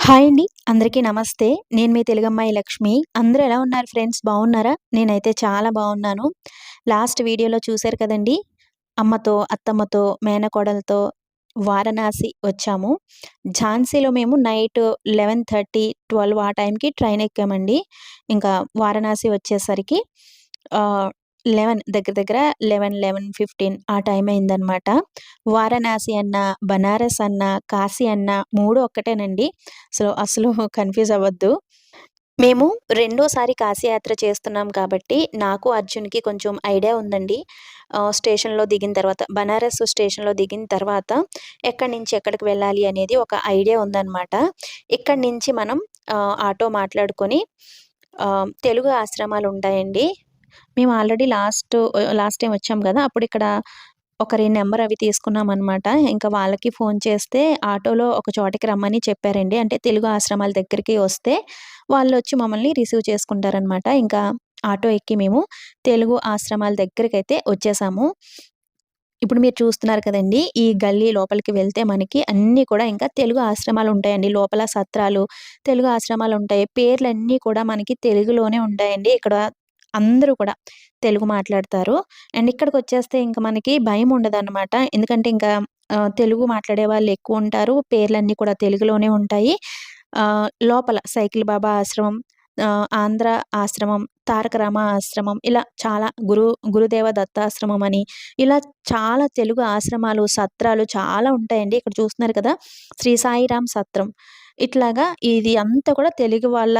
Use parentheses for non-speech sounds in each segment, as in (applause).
Hi అండి. అందరికీ నమస్తే. నేను మీ తెలుగమ్మాయి లక్ష్మి. అందరూ ఎలా ఉన్నారు ఫ్రెండ్స్? బాగున్నారా? నేనైతే చాలా బాగున్నాను. లాస్ట్ వీడియోలో చూశారు కదండి? అమ్మతో అత్తమ్మతో మేనకోడలతో వారణాసి వచ్చాము. ఝాన్సీలో మేము నైట్ లెవెన్ థర్టీ ట్వెల్వ్ ఆ టైంకి ట్రైన్ ఎక్కామండి. ఇంకా వారణాసి వచ్చేసరికి లెవెన్ దగ్గర దగ్గర లెవెన్ లెవెన్ ఫిఫ్టీన్ ఆ టైం అయిందనమాట వారణాసి అన్న బనారస్ అన్న కాశీ అన్న మూడు ఒక్కటేనండి. సో అసలు (laughs) కన్ఫ్యూజ్ అవ్వద్దు. మేము రెండోసారి కాశీయాత్ర చేస్తున్నాం కాబట్టి నాకు అర్జున్కి కొంచెం ఐడియా ఉందండి. స్టేషన్లో దిగిన తర్వాత బనారస్ స్టేషన్లో దిగిన తర్వాత ఎక్కడి నుంచి ఎక్కడికి వెళ్ళాలి అనేది ఒక ఐడియా ఉందన్నమాట. ఇక్కడి నుంచి మనం ఆటో మాట్లాడుకొని తెలుగు ఆశ్రమాలు ఉంటాయండి. మేము ఆల్రెడీ లాస్ట్ లాస్ట్ టైం వచ్చాం కదా అప్పుడు ఇక్కడ ఒకరి నెంబర్ అవి తీసుకున్నాం అనమాట ఇంకా వాళ్ళకి ఫోన్ చేస్తే ఆటోలో ఒక చోటికి రమ్మని చెప్పారండి. అంటే తెలుగు ఆశ్రమాల దగ్గరికి వస్తే వాళ్ళు వచ్చి మమ్మల్ని రిసీవ్ చేసుకుంటారనమాట ఇంకా ఆటో ఎక్కి మేము తెలుగు ఆశ్రమాల దగ్గరికి అయితే వచ్చేసాము. ఇప్పుడు మీరు చూస్తున్నారు కదండి ఈ గల్లీ లోపలికి వెళ్తే మనకి అన్నీ కూడా ఇంకా తెలుగు ఆశ్రమాలు ఉంటాయండి. లోపల సత్రాలు తెలుగు ఆశ్రమాలు ఉంటాయి. పేర్లన్నీ కూడా మనకి తెలుగులోనే ఉంటాయండి. ఇక్కడ అందరూ కూడా తెలుగు మాట్లాడతారు. అండ్ ఇక్కడికి వచ్చేస్తే ఇంకా మనకి భయం ఉండదన్నమాట ఎందుకంటే ఇంకా తెలుగు మాట్లాడే వాళ్ళు ఎక్కువ ఉంటారు. పేర్లన్నీ కూడా తెలుగులోనే ఉంటాయి. లోపల సైకిల్ బాబా ఆశ్రమం ఆంధ్ర ఆశ్రమం తారక రామ ఆశ్రమం ఇలా చాలా గురు గురుదేవ దత్తాశ్రమం అని ఇలా చాలా తెలుగు ఆశ్రమాలు సత్రాలు చాలా ఉంటాయండి. ఇక్కడ చూస్తున్నారు కదా శ్రీ సాయిరామ్ సత్రం. ఇట్లాగా ఇది అంతా కూడా తెలుగు వాళ్ళ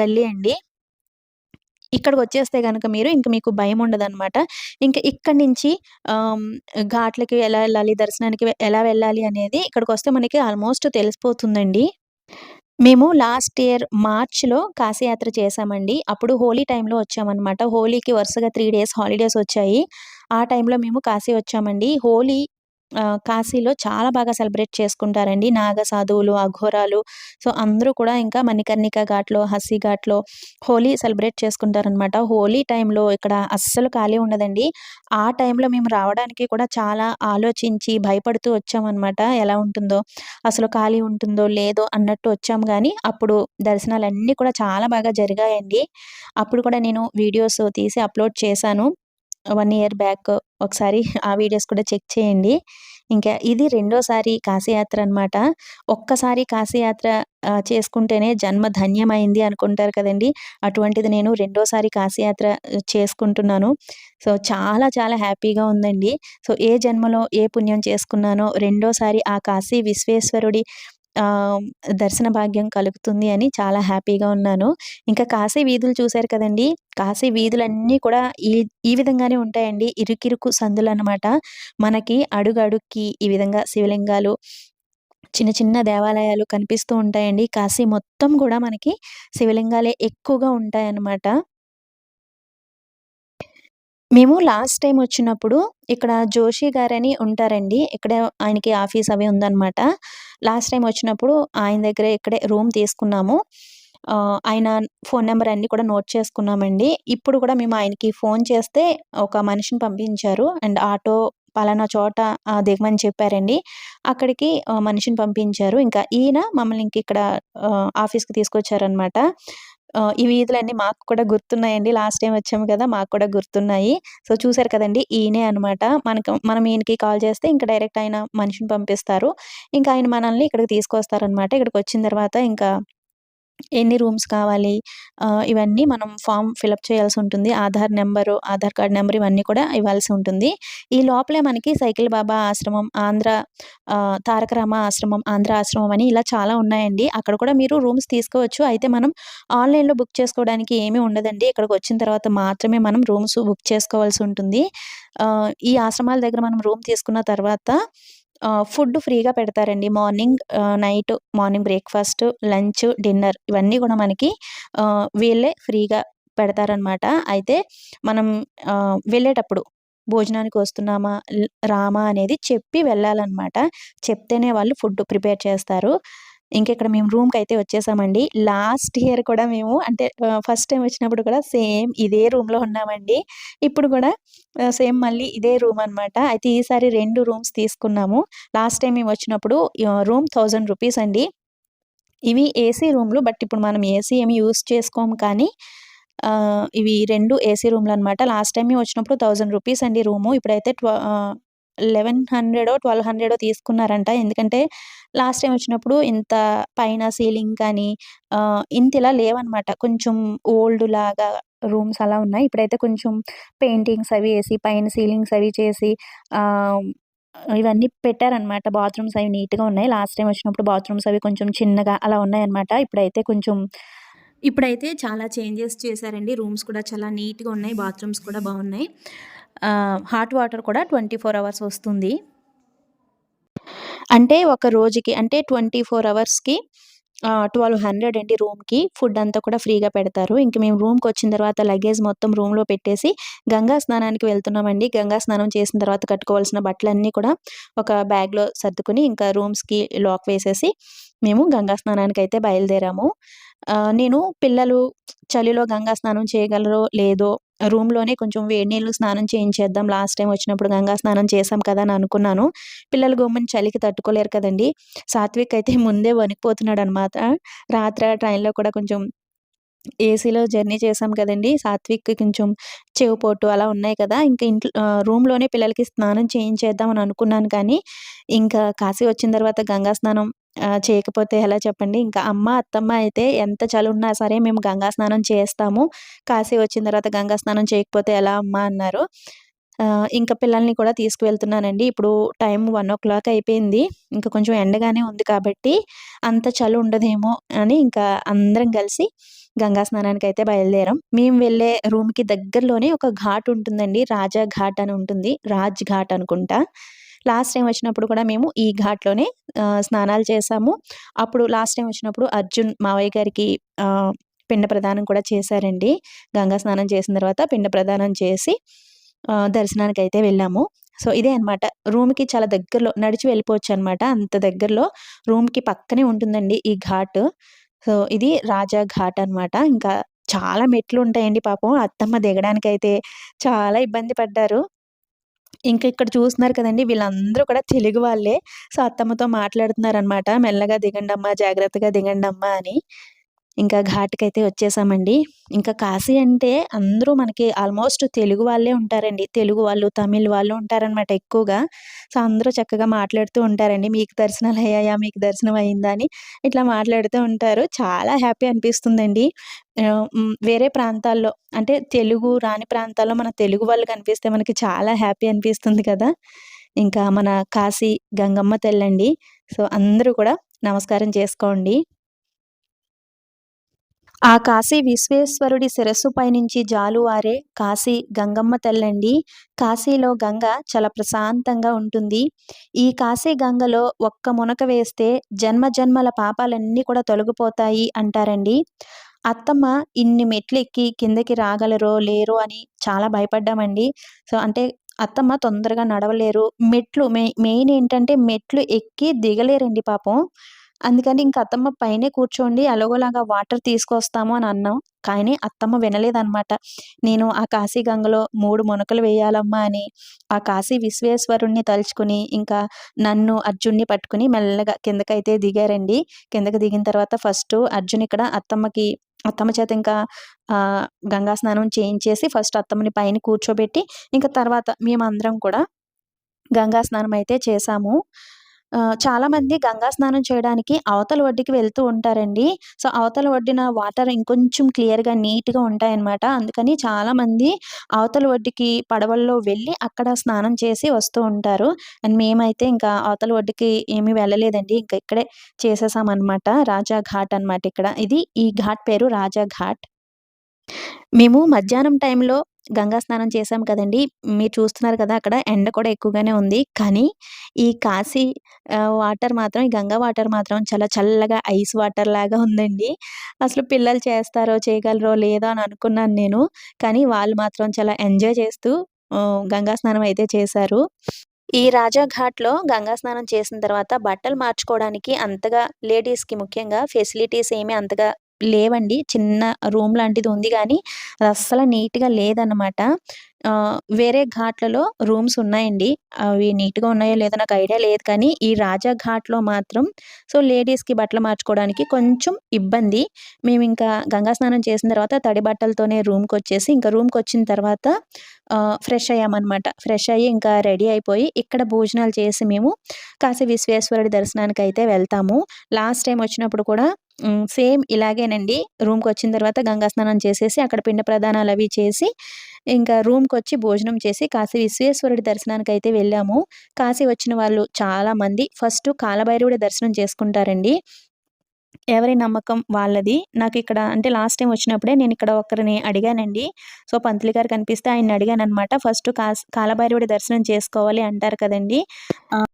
గల్లీ అండి. ఇక్కడికి వచ్చేస్తే కనుక మీరు ఇంక మీకు భయం ఉండదనమాట ఇంకా ఇక్కడి నుంచి ఘాట్లకి ఎలా వెళ్ళాలి దర్శనానికి ఎలా వెళ్ళాలి అనేది ఇక్కడికి వస్తే మనకి ఆల్మోస్ట్ తెలిసిపోతుందండి. మేము లాస్ట్ ఇయర్ మార్చ్లో కాశీయాత్ర చేశామండి. అప్పుడు హోలీ టైంలో వచ్చామన్నమాట. హోలీకి వరుసగా త్రీ డేస్ హాలిడేస్ వచ్చాయి. ఆ టైంలో మేము కాశీ వచ్చామండి. హోలీ కాశీలో చాలా బాగా సెలబ్రేట్ చేసుకుంటారండి. నాగ సాధువులు అఘోరాలు. సో అందరూ కూడా ఇంకా మణికర్ణిక ఘాట్లో హస్సీ ఘాట్లో హోలీ సెలబ్రేట్ చేసుకుంటారనమాట. హోలీ టైంలో ఇక్కడ అస్సలు ఖాళీ ఉండదండి. ఆ టైంలో మేము రావడానికి కూడా చాలా ఆలోచించి భయపడుతూ వచ్చామన్నమాట ఎలా ఉంటుందో అసలు ఖాళీ ఉంటుందో లేదో అన్నట్టు వచ్చాం కానీ అప్పుడు దర్శనాలన్నీ కూడా చాలా బాగా జరిగాయండి. అప్పుడు కూడా నేను వీడియోస్ తీసి అప్లోడ్ చేశాను. వన్ ఇయర్ బ్యాక్ ఒకసారి ఆ వీడియోస్ కూడా చెక్ చేయండి. ఇంకా ఇది రెండోసారి కాశీయాత్ర అనమాట ఒక్కసారి కాశీయాత్ర చేసుకుంటేనే జన్మ ధన్యమైంది అనుకుంటారు కదండి. అటువంటిది నేను రెండోసారి కాశీయాత్ర చేసుకుంటున్నాను. సో చాలా చాలా హ్యాపీగా ఉందండి. సో ఏ జన్మలో ఏ పుణ్యం చేసుకున్నానో రెండోసారి ఆ కాశీ విశ్వేశ్వరుడి దర్శన భాగ్యం కలుగుతుంది అని చాలా హ్యాపీగా ఉన్నాను. ఇంకా కాశీ వీధులు చూశారు కదండి! కాశీ వీధులన్నీ కూడా ఈ ఈ విధంగానే ఉంటాయండి. ఇరుకిరుకు సందులు అనమాట మనకి అడుగడుక్కి ఈ విధంగా శివలింగాలు చిన్న చిన్న దేవాలయాలు కనిపిస్తూ ఉంటాయండి. కాశీ మొత్తం కూడా మనకి శివలింగాలే ఎక్కువగా ఉంటాయన్నమాట. మేము లాస్ట్ టైం వచ్చినప్పుడు ఇక్కడ జోషి గారని ఉంటారండి. ఇక్కడ ఆయనకి ఆఫీస్ అవి ఉందన్నమాట. లాస్ట్ టైం వచ్చినప్పుడు ఆయన దగ్గర ఇక్కడే రూమ్ తీసుకున్నాము. ఆయన ఫోన్ నెంబర్ అన్ని కూడా నోట్ చేసుకున్నామండి. ఇప్పుడు కూడా మేము ఆయనకి ఫోన్ చేస్తే ఒక మనిషిని పంపించారు. అండ్ ఆటో పలానా చోట దిగమని చెప్పారండి. అక్కడికి మనిషిని పంపించారు. ఇంకా ఈయన మమ్మల్ని ఇంక ఇక్కడ ఆఫీస్కి తీసుకొచ్చారనమాట ఈ వీధులన్నీ మాకు కూడా గుర్తున్నాయండి. లాస్ట్ టైం వచ్చాము కదా మాకు కూడా గుర్తున్నాయి. సో చూసారు కదండి ఈయనే అనమాట మనకు మనం ఈయనకి కాల్ చేస్తే ఇంకా డైరెక్ట్ ఆయన మనిషిని పంపిస్తారు. ఇంకా ఆయన మనల్ని ఇక్కడికి తీసుకొస్తారనమాట ఇక్కడికి వచ్చిన తర్వాత ఇంకా ఎన్ని రూమ్స్ కావాలి ఇవన్నీ మనం ఫామ్ ఫిలప్ చేయాల్సి ఉంటుంది. Aadhaar number Aadhaar card number ఇవన్నీ కూడా ఇవ్వాల్సి ఉంటుంది. ఈ లోపలే మనకి సైకిల్ బాబా ఆశ్రమం ఆంధ్ర తారకరామ ఆశ్రమం ఆంధ్ర ఆశ్రమం అని ఇలా చాలా ఉన్నాయండి. అక్కడ కూడా మీరు రూమ్స్ తీసుకోవచ్చు. అయితే మనం ఆన్లైన్లో బుక్ చేసుకోవడానికి ఏమీ ఉండదండి. ఇక్కడికి వచ్చిన తర్వాత మాత్రమే మనం రూమ్స్ బుక్ చేసుకోవాల్సి ఉంటుంది. ఈ ఆశ్రమాల దగ్గర మనం రూమ్ తీసుకున్న తర్వాత ఫుడ్ ఫ్రీగా పెడతారండి. Morning night morning breakfast lunch dinner ఇవన్నీ కూడా మనకి వీళ్ళే ఫ్రీగా పెడతారనమాట. అయితే మనం వెళ్ళేటప్పుడు భోజనానికి వస్తున్నామా రామా అనేది చెప్పి వెళ్ళాలన్నమాట చెప్తేనే వాళ్ళు ఫుడ్ ప్రిపేర్ చేస్తారు. ఇంకా ఇక్కడ మేము రూమ్కి అయితే వచ్చేసామండి. లాస్ట్ ఇయర్ కూడా మేము అంటే ఫస్ట్ టైం వచ్చినప్పుడు కూడా సేమ్ ఇదే రూమ్లో ఉన్నామండి. ఇప్పుడు కూడా సేమ్ మళ్ళీ ఇదే రూమ్ అనమాట అయితే ఈసారి రెండు రూమ్స్ తీసుకున్నాము. లాస్ట్ టైం మేము వచ్చినప్పుడు రూమ్ థౌజండ్ రూపీస్ అండి. ఇవి ఏసీ రూమ్లు బట్ ఇప్పుడు మనం ఏసీ ఏమి యూస్ చేసుకోము కానీ ఇవి రెండు ఏసీ రూమ్లు అనమాట లాస్ట్ టైం వచ్చినప్పుడు థౌజండ్ రూపీస్ అండి రూము. ఇప్పుడైతే ట్వ లెవెన్ హండ్రెడో ట్వెల్వ్ హండ్రెడో తీసుకున్నారంట. ఎందుకంటే లాస్ట్ టైం వచ్చినప్పుడు ఇంత పైన సీలింగ్ కానీ ఇంత ఇలా లేవన్నమాట కొంచెం ఓల్డ్ లాగా రూమ్స్ అలా ఉన్నాయి. ఇప్పుడైతే కొంచెం పెయింటింగ్స్ అవి వేసి పైన సీలింగ్స్ అవి చేసి ఇవన్నీ పెట్టారనమాట. బాత్రూమ్స్ అవి నీట్గా ఉన్నాయి. లాస్ట్ టైం వచ్చినప్పుడు బాత్రూమ్స్ అవి కొంచెం చిన్నగా అలా ఉన్నాయన్నమాట ఇప్పుడైతే కొంచెం ఇప్పుడైతే చాలా చేంజెస్ చేశారండి. రూమ్స్ కూడా చాలా నీట్గా ఉన్నాయి. బాత్రూమ్స్ కూడా బాగున్నాయి. హాట్ వాటర్ కూడా ట్వంటీ ఫోర్ అవర్స్ వస్తుంది. అంటే ఒక రోజుకి అంటే ట్వంటీ ఫోర్ అవర్స్కి ట్వెల్వ్ హండ్రెడ్ అండి రూమ్కి ఫుడ్ అంతా కూడా ఫ్రీగా పెడతారు. ఇంక మేము రూమ్కి వచ్చిన తర్వాత లగేజ్ మొత్తం రూమ్లో పెట్టేసి గంగా స్నానానికి వెళ్తున్నామండి. గంగా స్నానం చేసిన తర్వాత కట్టుకోవాల్సిన బట్టలన్నీ కూడా ఒక బ్యాగ్లో సర్దుకుని ఇంకా రూమ్స్కి లాక్ వేసేసి మేము గంగా స్నానానికి అయితే బయలుదేరాము. నేను పిల్లలు చలిలో గంగా స్నానం చేయగలరో లేదో రూమ్లోనే కొంచెం వేడి నీళ్ళు స్నానం చేయించేద్దాం లాస్ట్ టైం వచ్చినప్పుడు గంగా స్నానం చేసాం కదా అని అనుకున్నాను. పిల్లలు గొమ్మని చలికి తట్టుకోలేరు కదండి. సాత్విక్ అయితే ముందే వణికిపోతున్నాడు అనమాట రాత్రి ట్రైన్లో కూడా కొంచెం ఏసీలో జర్నీ చేసాం కదండి. సాత్విక్ కొంచెం చెవు పోటు అలా ఉన్నాయి కదా. ఇంకా ఇంట్లో రూమ్లోనే పిల్లలకి స్నానం చేయించేద్దాం అని అనుకున్నాను కానీ ఇంకా కాశీ వచ్చిన తర్వాత గంగా స్నానం చేయకపోతే ఎలా చెప్పండి? ఇంకా అమ్మ అత్తమ్మ అయితే ఎంత చలి ఉన్నా సరే మేము గంగా స్నానం చేస్తాము. కాశీ వచ్చిన తర్వాత గంగా స్నానం చేయకపోతే ఎలా అమ్మ అన్నారు. ఇంకా పిల్లల్ని కూడా తీసుకువెళ్తున్నానండి. ఇప్పుడు టైం వన్ ఓ క్లాక్ అయిపోయింది. ఇంకా కొంచెం ఎండగానే ఉంది కాబట్టి అంత చలి ఉండదేమో అని ఇంకా అందరం కలిసి గంగా స్నానానికి అయితే బయలుదేరాం. మేము వెళ్ళే రూమ్కి దగ్గరలోనే ఒక ఘాట్ ఉంటుందండి. రాజా ఘాట్ అని ఉంటుంది. రాజ్ ఘాట్ అనుకుంటా. లాస్ట్ టైం వచ్చినప్పుడు కూడా మేము ఈ ఘాట్లోనే స్నానాలు చేసాము అప్పుడు లాస్ట్ టైం వచ్చినప్పుడు అర్జున్ మావయ్య గారికి పిండ ప్రదానం కూడా చేశారండి. గంగా స్నానం చేసిన తర్వాత పిండ ప్రదానం చేసి దర్శనానికి అయితే వెళ్ళాము. సో ఇదే అనమాట రూమ్కి చాలా దగ్గరలో నడిచి వెళ్ళిపోవచ్చు అనమాట అంత దగ్గరలో రూమ్కి పక్కనే ఉంటుందండి ఈ ఘాట్. సో ఇది రాజా ఘాట్ అనమాట ఇంకా చాలా మెట్లు ఉంటాయండి పాపం. అత్తమ్మ దిగడానికి అయితే చాలా ఇబ్బంది పడ్డారు. ఇంకా ఇక్కడ చూస్తున్నారు కదండి వీళ్ళందరూ కూడా తెలుగు వాళ్ళే. సో అత్తమ్మతో మాట్లాడుతున్నారనమాట మెల్లగా దిగండమ్మా జాగ్రత్తగా దిగండమ్మా అని. ఇంకా ఘాట్‌కైతే వచ్చేసామండి. ఇంకా కాశీ అంటే అందరూ మనకి ఆల్మోస్ట్ తెలుగు వాళ్ళే ఉంటారండి. తెలుగు వాళ్ళు, తమిళ్ వాళ్ళు ఉంటారనమాట ఎక్కువగా. సో, అందరూ చక్కగా మాట్లాడుతూ ఉంటారండి. మీకు దర్శనాలు అయ్యాయా మీకు దర్శనం అయిందా? అని ఇట్లా మాట్లాడుతూ ఉంటారు. చాలా హ్యాపీ అనిపిస్తుందండి. వేరే ప్రాంతాల్లో అంటే తెలుగు రాని ప్రాంతాల్లో మన తెలుగు వాళ్ళు కనిపిస్తే మనకి చాలా హ్యాపీ అనిపిస్తుంది కదా! ఇంకా మన కాశీ గంగమ్మ తెల్లండి సో, అందరూ కూడా నమస్కారం చేసుకోండి. ఆ కాశీ విశ్వేశ్వరుడి శిరస్సు పైనుంచి జాలువారే కాశీ గంగమ్మ తల్లండి. కాశీలో గంగ చాలా ప్రశాంతంగా ఉంటుంది. ఈ కాశీ గంగలో ఒక్క మునక వేస్తే జన్మ జన్మల పాపాలన్నీ కూడా తొలగిపోతాయి అంటారండి. అత్తమ్మ ఇన్ని మెట్లు ఎక్కి కిందకి రాగలరో లేరో అని చాలా భయపడ్డామండి. సో అంటే అత్తమ్మ తొందరగా నడవలేరు. మెట్లు మెయిన్ ఏంటంటే మెట్లు ఎక్కి దిగలేరండి పాపం. అందుకని ఇంక అత్తమ్మ పైనే కూర్చోండి ఎలాగోలాగా వాటర్ తీసుకొస్తాము అని అన్నాం. కానీ అత్తమ్మ వినలేదన్నమాట. నేను ఆ కాశీ గంగలో మూడు మునకలు వేయాలమ్మా అని ఆ కాశీ విశ్వేశ్వరుణ్ణి తలుచుకుని ఇంకా నన్ను అర్జున్ని పట్టుకుని మెల్లగా కిందకైతే దిగారండి. కిందకి దిగిన తర్వాత ఫస్ట్ అర్జున్ ఇక్కడ అత్తమ్మకి అత్తమ్మ చేత ఇంకా గంగా స్నానం చేయించేసి ఫస్ట్ అత్తమ్మని పైన కూర్చోబెట్టి ఇంకా తర్వాత మేమందరం కూడా గంగా స్నానం అయితే చేసాము. చాలామంది గంగా స్నానం చేయడానికి అవతల ఒడ్డుకి వెళ్తూ ఉంటారండి. సో, అవతల ఒడ్డున వాటర్ ఇంకొంచెం క్లియర్‌గా, నీట్‌గా ఉంటాయన్నమాట. అందుకని చాలామంది అవతల ఒడ్డుకి పడవల్లో వెళ్ళి అక్కడ స్నానం చేసి వస్తూ ఉంటారు. అండ్ మేమైతే ఇంకా అవతల ఒడ్డుకి ఏమీ వెళ్ళలేదండి. ఇంకా ఇక్కడే చేసేసామన్నమాట రాజా ఘాట్ అనమాట ఇక్కడ. ఇది ఈ ఘాట్ పేరు రాజా ఘాట్. మేము మధ్యాహ్నం టైంలో గంగా స్నానం చేసాం కదండి మీరు చూస్తున్నారు కదా! అక్కడ ఎండ కూడా ఎక్కువగానే ఉంది. కానీ ఈ కాశీ వాటర్ మాత్రం ఈ గంగా వాటర్ మాత్రం చాలా చల్లగా ఐస్ వాటర్ లాగా ఉందండి. అసలు పిల్లలు చేస్తారో, చేయగలరో లేదో అని అనుకున్నాను నేను. కానీ వాళ్ళు మాత్రం చాలా ఎంజాయ్ చేస్తూ గంగా స్నానం అయితే చేశారు. ఈ రాజాఘాట్లో గంగా స్నానం చేసిన తర్వాత బట్టలు మార్చుకోవడానికి అంతగా లేడీస్‌కి ముఖ్యంగా ఫెసిలిటీస్ ఏమీ అంతగా లేవండి. చిన్న రూమ్ లాంటిది ఉంది కానీ అది అస్సలు నీట్‌గా లేదనమాట. వేరే ఘాట్లలో రూమ్స్ ఉన్నాయండి. అవి నీట్‌గా ఉన్నాయో లేదో నాకు ఐడియా లేదు కానీ, ఈ రాజా ఘాట్‌లో మాత్రం సో, లేడీస్‌కి బట్టలు మార్చుకోవడానికి కొంచెం ఇబ్బంది. మేమింకా గంగా స్నానం చేసిన తర్వాత తడి బట్టలతోనే రూమ్కి వచ్చేసి ఇంకా రూమ్కి వచ్చిన తర్వాత ఫ్రెష్ అయ్యామన్నమాట ఫ్రెష్ అయ్యి ఇంకా రెడీ అయిపోయి, ఇక్కడ భోజనాలు చేసి మేము కాశీ విశ్వేశ్వరుడి దర్శనానికి అయితే వెళ్తాము. లాస్ట్ టైం వచ్చినప్పుడు కూడా సేమ్ ఇలాగేనండి. రూమ్కి వచ్చిన తర్వాత గంగా స్నానం చేసేసి, అక్కడ పిండ ప్రదానాలవి చేసి, ఇంకా రూమ్కి వచ్చి భోజనం చేసి, కాశీ విశ్వేశ్వరుడి దర్శనానికి అయితే వెళ్ళాము. కాశీ వచ్చిన వాళ్ళు చాలామంది ఫస్ట్ కాలభైరవుడి దర్శనం చేసుకుంటారండి. ఎవరి నమ్మకం వాళ్ళది. నాకు ఇక్కడ అంటే లాస్ట్ టైం వచ్చినప్పుడే నేను ఇక్కడ ఒకరిని అడిగానండి. సో, పంతులు గారు కనిపిస్తే ఆయన్ని అడిగాననమాట. ఫస్ట్ కాలభైరవుడి దర్శనం చేసుకోవాలి అంటారు కదండీ!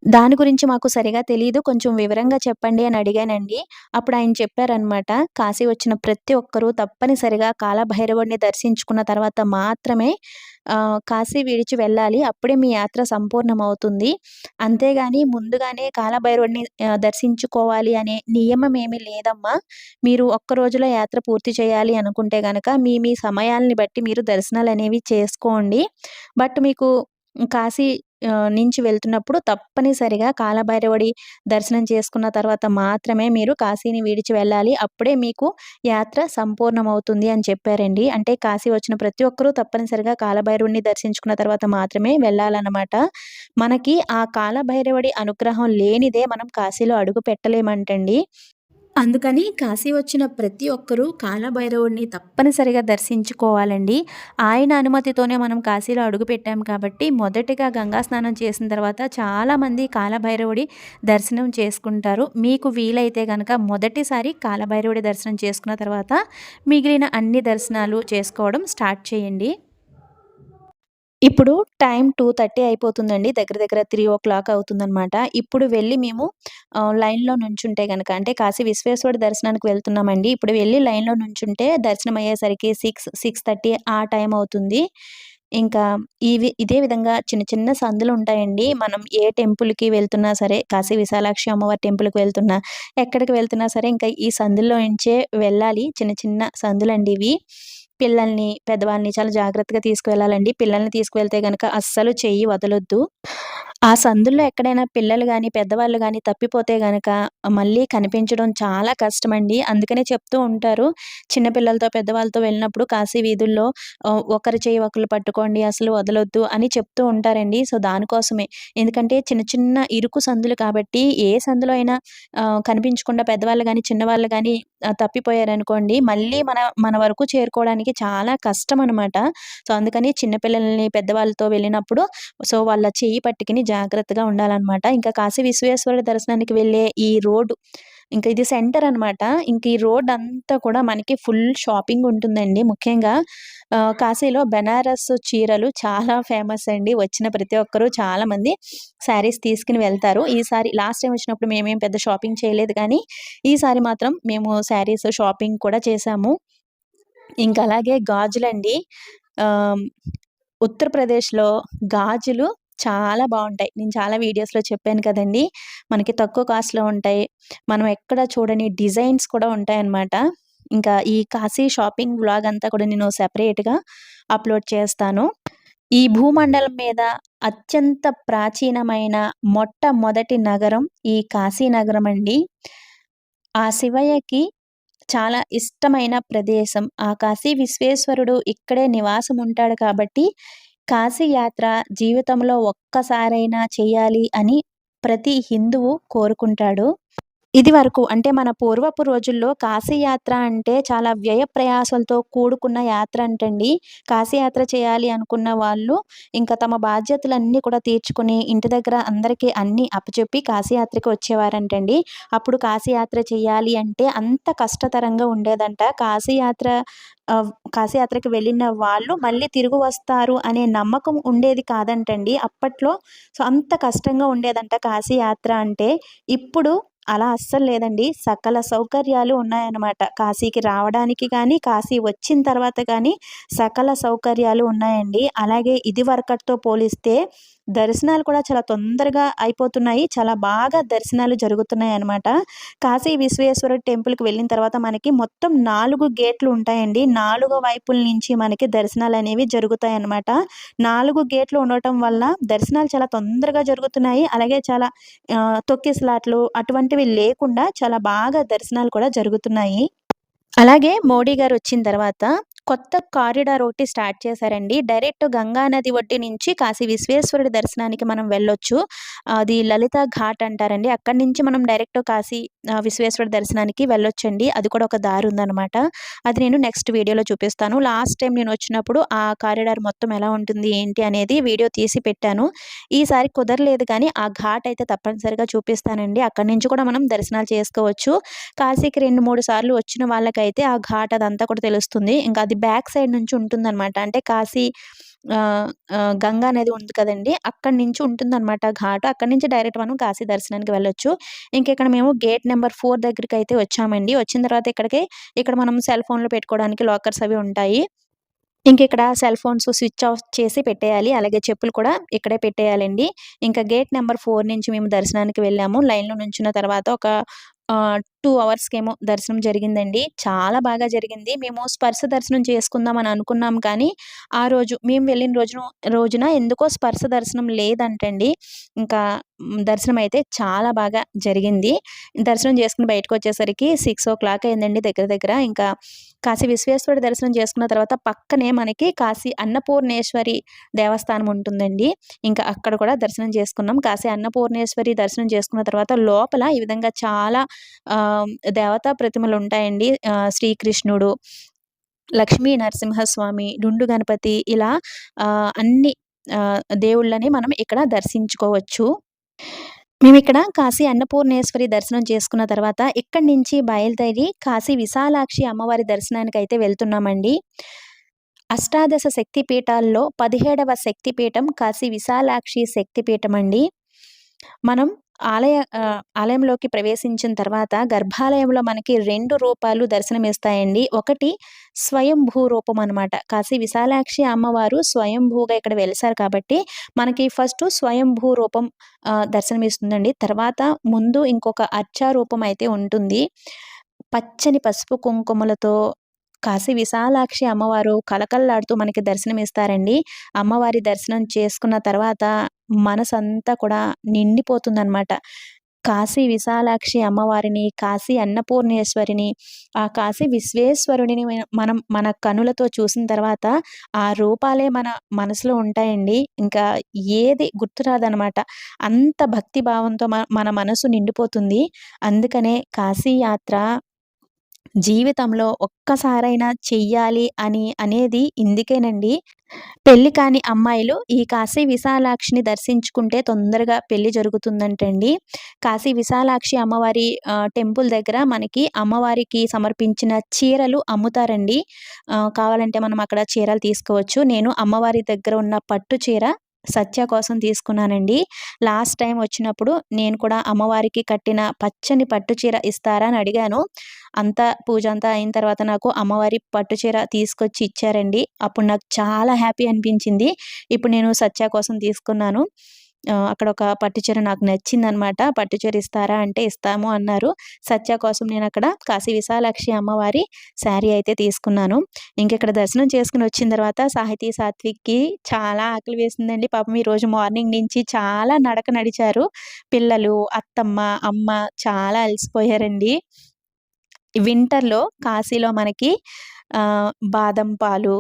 దాని గురించి మాకు సరిగా తెలియదు కొంచెం వివరంగా చెప్పండి అని అడిగానండి. అప్పుడు ఆయన చెప్పారనమాట. కాశీ వచ్చిన ప్రతి ఒక్కరూ తప్పనిసరిగా కాలభైరవుడిని దర్శించుకున్న తర్వాత మాత్రమే కాశీ విడిచి వెళ్ళాలి. అప్పుడే మీ యాత్ర సంపూర్ణమవుతుంది. అంతేగాని ముందుగానే కాలభైరవుడిని దర్శించుకోవాలి అనే నియమం ఏమీ లేదమ్మా. మీరు ఒక్క రోజులో యాత్ర పూర్తి చేయాలి అనుకుంటే కనుక మీ మీ సమయాల్ని బట్టి మీరు దర్శనాలు అనేవి చేసుకోండి. బట్ మీకు కాశీ నుంచి వెళ్తున్నప్పుడు తప్పనిసరిగా కాలభైరవుడి దర్శనం చేసుకున్న తర్వాత మాత్రమే మీరు కాశీని విడిచి వెళ్ళాలి. అప్పుడే మీకు యాత్ర సంపూర్ణమవుతుంది అని చెప్పారండి. అంటే కాశీ వచ్చిన ప్రతి ఒక్కరూ తప్పనిసరిగా కాలభైరవుడిని దర్శించుకున్న తర్వాత మాత్రమే వెళ్ళాలన్నమాట మనకి ఆ కాలభైరవుడి అనుగ్రహం లేనిదే మనం కాశీలో అడుగు పెట్టలేమంటండి. అందుకని కాశీ వచ్చిన ప్రతి ఒక్కరూ కాలభైరవుడిని తప్పనిసరిగా దర్శించుకోవాలండి. ఆయన అనుమతితోనే మనం కాశీలో అడుగుపెట్టాం కాబట్టి, మొదటిగా గంగా స్నానం చేసిన తర్వాత చాలామంది కాలభైరవుడి దర్శనం చేసుకుంటారు. మీకు వీలైతే కనుక మొదటిసారి కాలభైరవుడి దర్శనం చేసుకున్న తర్వాత, మిగిలిన అన్ని దర్శనాలు చేసుకోవడం స్టార్ట్ చేయండి. ఇప్పుడు టైం 2:30 అయిపోతుందండి. దగ్గర దగ్గర 3:00 అవుతుందనమాట. ఇప్పుడు వెళ్ళి మేము లైన్‌లో నుంచుంటే కనుక అంటే కాశీ విశ్వేశ్వర దర్శనానికి వెళ్తున్నామండి. ఇప్పుడు వెళ్ళి లైన్‌లో నుంచుంటే దర్శనం అయ్యేసరికి 6, 6:30 ఆ టైం అవుతుంది. ఇంకా ఇవి ఇదే విధంగా చిన్న చిన్న సందులు ఉంటాయండి మనం ఏ టెంపుల్‌కి వెళ్తున్నా సరే, కాశీ విశాలాక్షి అమ్మవారి టెంపుల్‌కి వెళ్తున్నా, ఎక్కడికి వెళ్తున్నా సరే ఇంకా ఈ సందుల్లో నుంచే వెళ్ళాలి. చిన్న చిన్న సందులండి ఇవి. పిల్లల్ని, పెద్దవాళ్ళని చాలా జాగ్రత్తగా తీసుకువెళ్ళాలండి. పిల్లల్ని తీసుకువెళ్తే గనక అస్సలు చెయ్యి వదలొద్దు. ఆ సందుల్లో ఎక్కడైనా పిల్లలు కానీ పెద్దవాళ్ళు కానీ తప్పిపోతే గనక మళ్ళీ కనిపించడం చాలా కష్టమండి. అందుకనే చెప్తూ ఉంటారు. చిన్న పిల్లలతో, పెద్దవాళ్ళతో వెళ్ళినప్పుడు కాశీ వీధుల్లో ఒకరి చేయి ఒకరు పట్టుకోండి అసలు వదలొద్దు అని చెప్తూ ఉంటారండి. సో, దానికోసమే. ఎందుకంటే చిన్న చిన్న ఇరుకు సందులు కాబట్టి ఏ సందులో అయినా కనిపించకుండా పెద్దవాళ్ళు కానీ చిన్నవాళ్ళు కానీ తప్పిపోయారనుకోండి మళ్ళీ మన మన వరకు చేరుకోవడానికి చాలా కష్టం అనమాట సో, అందుకని చిన్న పిల్లల్ని, పెద్దవాళ్ళతో వెళ్ళినప్పుడు సో, వాళ్ళ చేయి పట్టుకుని జాగ్రత్తగా ఉండాలన్నమాట ఇంకా కాశీ విశ్వేశ్వరుడి దర్శనానికి వెళ్ళే ఈ రోడ్డు ఇంకా ఇది సెంటర్ అనమాట. ఇంక ఈ రోడ్ అంతా కూడా మనకి ఫుల్ షాపింగ్ ఉంటుందండి. ముఖ్యంగా కాశీలో బెనారస్ చీరలు చాలా ఫేమస్ అండి. వచ్చిన ప్రతి ఒక్కరు చాలామంది శారీస్ తీసుకుని వెళ్తారు. ఈసారి లాస్ట్ టైం వచ్చినప్పుడు మేమేం పెద్ద షాపింగ్ చేయలేదు కానీ, ఈసారి మాత్రం మేము శారీస్ షాపింగ్ కూడా చేసాము ఇంకా అలాగే గాజులండి. ఉత్తరప్రదేశ్‌లో గాజులు చాలా బాగుంటాయి నేను చాలా వీడియోస్‌లో చెప్పాను కదండి మనకి తక్కువ కాస్ట్‌లో ఉంటాయి. మనం ఎక్కడ చూడని డిజైన్స్ కూడా ఉంటాయన్నమాట. ఇంకా ఈ కాశీ షాపింగ్ బ్లాగ్ అంతా కూడా నేను సెపరేట్‌గా అప్‌లోడ్ చేస్తాను. ఈ భూమండలం మీద అత్యంత ప్రాచీనమైన మొట్టమొదటి నగరం ఈ కాశీ నగరం అండి. ఆ శివయ్యకి చాలా ఇష్టమైన ప్రదేశం. ఆ కాశీ విశ్వేశ్వరుడు ఇక్కడే నివాసం ఉంటాడు కాబట్టి, కాశీయాత్ర జీవితంలో ఒక్కసారైనా చేయాలి అని ప్రతి హిందువు కోరుకుంటాడు. ఇదివరకు అంటే మన పూర్వపు రోజుల్లో కాశీయాత్ర అంటే చాలా వ్యయ ప్రయాసలతో కూడుకున్న యాత్ర అంటండి. కాశీయాత్ర చేయాలి అనుకున్న వాళ్ళు ఇంకా తమ బాధ్యతలన్నీ కూడా తీర్చుకుని ఇంటి దగ్గర అందరికీ అన్నీ అప్పచెప్పి కాశీయాత్రకి వచ్చేవారంటండి. అప్పుడు కాశీయాత్ర చేయాలి అంటే అంత కష్టతరంగా ఉండేదంట. కాశీయాత్ర కాశీయాత్రకి వెళ్ళిన వాళ్ళు మళ్ళీ తిరిగి వస్తారు అనే నమ్మకం ఉండేది కాదంటండి అప్పట్లో. సో, అంత కష్టంగా ఉండేదంట కాశీయాత్ర అంటే. ఇప్పుడు అలా అస్సలు లేదండి. సకల సౌకర్యాలు ఉన్నాయన్నమాట. కాశీకి రావడానికి కానీ కాశీ వచ్చిన తర్వాత కానీ సకల సౌకర్యాలు ఉన్నాయండి. అలాగే ఇదివరకటితో పోలిస్తే దర్శనాలు కూడా చాలా తొందరగా అయిపోతున్నాయి. చాలా బాగా దర్శనాలు జరుగుతున్నాయి అనమాట కాశీ విశ్వేశ్వర టెంపుల్కి వెళ్ళిన తర్వాత మనకి మొత్తం నాలుగు గేట్లు ఉంటాయండి. నాలుగు వైపుల నుంచి మనకి దర్శనాలు అనేవి జరుగుతాయి అనమాట నాలుగు గేట్లు ఉండటం వల్ల దర్శనాలు చాలా తొందరగా జరుగుతున్నాయి. అలాగే చాలా తొక్కిసలాట్లు అటువంటివి లేకుండా చాలా బాగా దర్శనాలు కూడా జరుగుతున్నాయి. అలాగే మోడీ గారు వచ్చిన తర్వాత కొత్త కారిడార్ ఒకటి స్టార్ట్ చేశారండి. డైరెక్ట్ గంగా నది ఒడ్డు నుంచి కాశీ విశ్వేశ్వరుడి దర్శనానికి మనం వెళ్ళొచ్చు. అది లలిత ఘాట్ అంటారండి. అక్కడి నుంచి మనం డైరెక్ట్ కాశీ విశ్వేశ్వరుడి దర్శనానికి వెళ్ళొచ్చండి. అది కూడా ఒక దారి ఉందన్నమాట. అది నేను నెక్స్ట్ వీడియోలో చూపిస్తాను. లాస్ట్ టైం నేను వచ్చినప్పుడు ఆ కారిడార్ మొత్తం ఎలా ఉంటుంది ఏంటి అనేది వీడియో తీసి పెట్టాను. ఈసారి కుదరలేదు కానీ ఆ ఘాట్ అయితే తప్పనిసరిగా చూపిస్తానండి. అక్కడి నుంచి కూడా మనం దర్శనాలు చేసుకోవచ్చు. కాశీకి రెండు మూడు సార్లు వచ్చిన వాళ్ళకైతే ఆ ఘాట్ అదంతా కూడా తెలుస్తుంది. ఇంకా అది బ్యాక్ సైడ్ నుంచి ఉంటుందన్నమాట. అంటే కాశీ గంగా అనేది ఉంది కదండి అక్కడి నుంచి ఉంటుందన్నమాట ఘాట్. అక్కడి నుంచి డైరెక్ట్ మనం కాశీ దర్శనానికి వెళ్ళొచ్చు. ఇంకా ఇక్కడ మేము గేట్ నెంబర్ ఫోర్ దగ్గరికి అయితే వచ్చామండి. వచ్చిన తర్వాత ఇక్కడికి ఇక్కడ మనం సెల్ ఫోన్లు పెట్టుకోవడానికి లాకర్స్ అవి ఉంటాయి. ఇంక ఇక్కడ సెల్ ఫోన్స్ స్విచ్ ఆఫ్ చేసి పెట్టేయాలి. అలాగే చెప్పులు కూడా ఇక్కడే పెట్టేయాలండి. ఇంకా గేట్ నెంబర్ ఫోర్ నుంచి మేము దర్శనానికి వెళ్ళాము. లైన్లో నుంచిన తర్వాత ఒక టూ అవర్స్కేమో దర్శనం జరిగిందండి. చాలా బాగా జరిగింది. మేము స్పర్శ దర్శనం చేసుకుందాం అని అనుకున్నాం కానీ ఆ రోజు మేము వెళ్ళిన రోజున రోజున ఎందుకో స్పర్శ దర్శనం లేదంటండి. ఇంకా దర్శనం అయితే చాలా బాగా జరిగింది. దర్శనం చేసుకుని బయటకు వచ్చేసరికి సిక్స్ ఓ క్లాక్ అయిందండి దగ్గర దగ్గర. ఇంకా కాశీ విశ్వేశ్వరుడి దర్శనం చేసుకున్న తర్వాత పక్కనే మనకి కాశీ అన్నపూర్ణేశ్వరి దేవస్థానం ఉంటుందండి. ఇంకా అక్కడ కూడా దర్శనం చేసుకున్నాం. కాశీ అన్నపూర్ణేశ్వరి దర్శనం చేసుకున్న తర్వాత లోపల ఈ విధంగా చాలా దేవతా ప్రతిమలు ఉంటాయండి. శ్రీకృష్ణుడు లక్ష్మీ నరసింహస్వామి డుండు గణపతి ఇలా అన్ని దేవుళ్ళని మనం ఇక్కడ దర్శించుకోవచ్చు. మేము ఇక్కడ కాశీ అన్నపూర్ణేశ్వరి దర్శనం చేసుకున్న తర్వాత ఇక్కడి నుంచి బయలుదేరి కాశీ విశాలాక్షి అమ్మవారి దర్శనానికి అయితే వెళ్తున్నామండి. అష్టాదశ శక్తి పీఠాల్లో పదిహేడవ శక్తిపీఠం కాశీ విశాలాక్షి శక్తిపీఠం అండి. మనం ఆలయ ఆలయంలోకి ప్రవేశించిన తర్వాత గర్భాలయంలో మనకి రెండు రూపాలు దర్శనమిస్తాయండి. ఒకటి స్వయంభూ రూపం అనమాట కాశీ విశాలాక్షి అమ్మవారు స్వయంభూగా ఇక్కడ వెలిసారు కాబట్టి మనకి ఫస్ట్ స్వయంభూ రూపం దర్శనమిస్తుందండి. తర్వాత ముందు ఇంకొక అర్చా రూపం అయితే ఉంటుంది. పచ్చని పసుపు కుంకుమలతో కాశీ విశాలాక్షి అమ్మవారు కలకల్లాడుతూ మనకి దర్శనం ఇస్తారండి అమ్మవారి దర్శనం చేసుకున్న తర్వాత మనసంతా కూడా నిండిపోతుందన్నమాట. కాశీ విశాలాక్షి అమ్మవారిని కాశీ అన్నపూర్ణేశ్వరిని ఆ కాశీ విశ్వేశ్వరుడిని మనం మన కనులతో చూసిన తర్వాత ఆ రూపాలే మన మనసులో ఉంటాయండి. ఇంకా ఏది గుర్తురాదనమాట అంత భక్తి భావంతో మన మనసు నిండిపోతుంది. అందుకనే కాశీ యాత్ర జీవితంలో ఒక్కసారైనా చెయ్యాలి అని అనేది ఇందుకేనండి. పెళ్ళి కాని అమ్మాయిలు ఈ కాశీ విశాలాక్షిని దర్శించుకుంటే తొందరగా పెళ్ళి జరుగుతుందంటండి. కాశీ విశాలాక్షి అమ్మవారి టెంపుల్ దగ్గర మనకి అమ్మవారికి సమర్పించిన చీరలు అమ్ముతారండి. కావాలంటే మనం అక్కడ చీరలు తీసుకోవచ్చు. నేను అమ్మవారి దగ్గర ఉన్న పట్టు చీర సత్య కోసం తీసుకున్నానండి. లాస్ట్ టైం వచ్చినప్పుడు నేను కూడా అమ్మవారికి కట్టిన పచ్చని పట్టు చీర ఇస్తారా అని అడిగాను. అంతా పూజ అంతా అయిన తర్వాత నాకు అమ్మవారి పట్టు చీర తీసుకొచ్చి ఇచ్చారండి. అప్పుడు నాకు చాలా హ్యాపీ అనిపించింది. ఇప్పుడు నేను సత్య కోసం తీసుకున్నాను. అక్కడ ఒక పట్టుచీర నాకు నచ్చిందనమాట. పట్టుచీర ఇస్తారా అంటే ఇస్తాము అన్నారు. సత్య కోసం నేను అక్కడ కాశీ విశాలాక్షి అమ్మవారి శారీ అయితే తీసుకున్నాను. ఇంకెక్కడ దర్శనం చేసుకుని వచ్చిన తర్వాత సాహితీ సాత్విక్కి చాలా ఆకలి వేసిందండి. పాపం ఈ రోజు మార్నింగ్ నుంచి చాలా నడక నడిచారు. పిల్లలు అత్తమ్మ అమ్మ చాలా అలసిపోయారండి. వింటర్లో కాశీలో మనకి బాదం పాలు